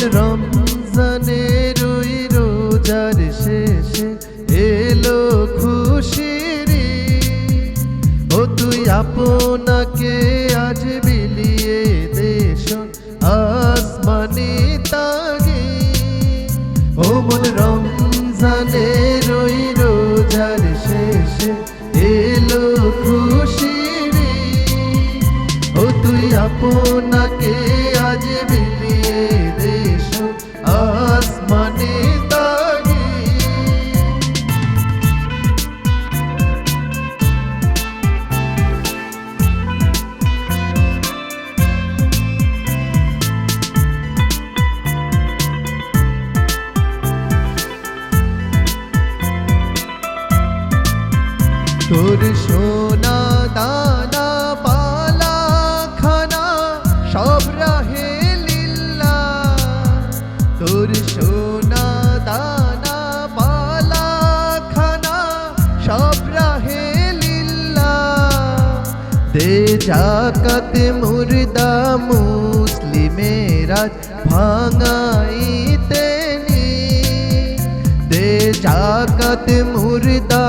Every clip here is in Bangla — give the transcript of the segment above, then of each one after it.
রমজানের ওই রোজার শেষে এলো খুশির। ও তুই আপনাকে আজ বিলিয়ে দেশ আসমানি তোর সোনা, দানা, পালা, খানা, সব রাহে লিল্লা তোর সোনা, দানা, পালা, খানা, সব রাহে লিল্লা দে জাকাত মুর্দা মুসলিমেরা ভাঙাইতে দে জাকাত মুর্দা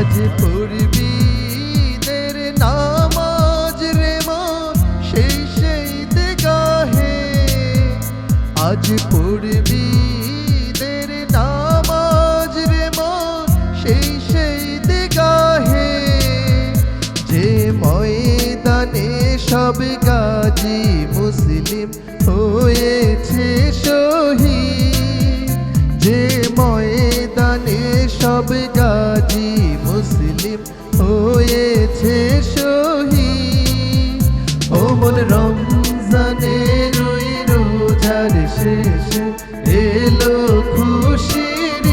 আজ পড়বি দের নামাজ রে মা, সেই সেই গাহে আজ পড়বি দের নামাজ রে মা, সেই সেই গাহে যে ময়দানে সব গাজী মুসলিম হয়েছে শহীদ, যে ময়দানে সব গাজী মুসলিম হয়েছে শহীদ ও মন রমজানের ওই রোজার শেষে এলো খুশির।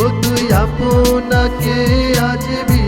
ও তুই আপনাকে আজ বিলিয়ে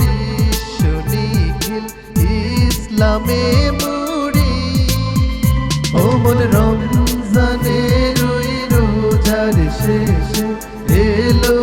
প্রেমে মুড়ি। ও মন রমজানে রই রোজার শেষে এলো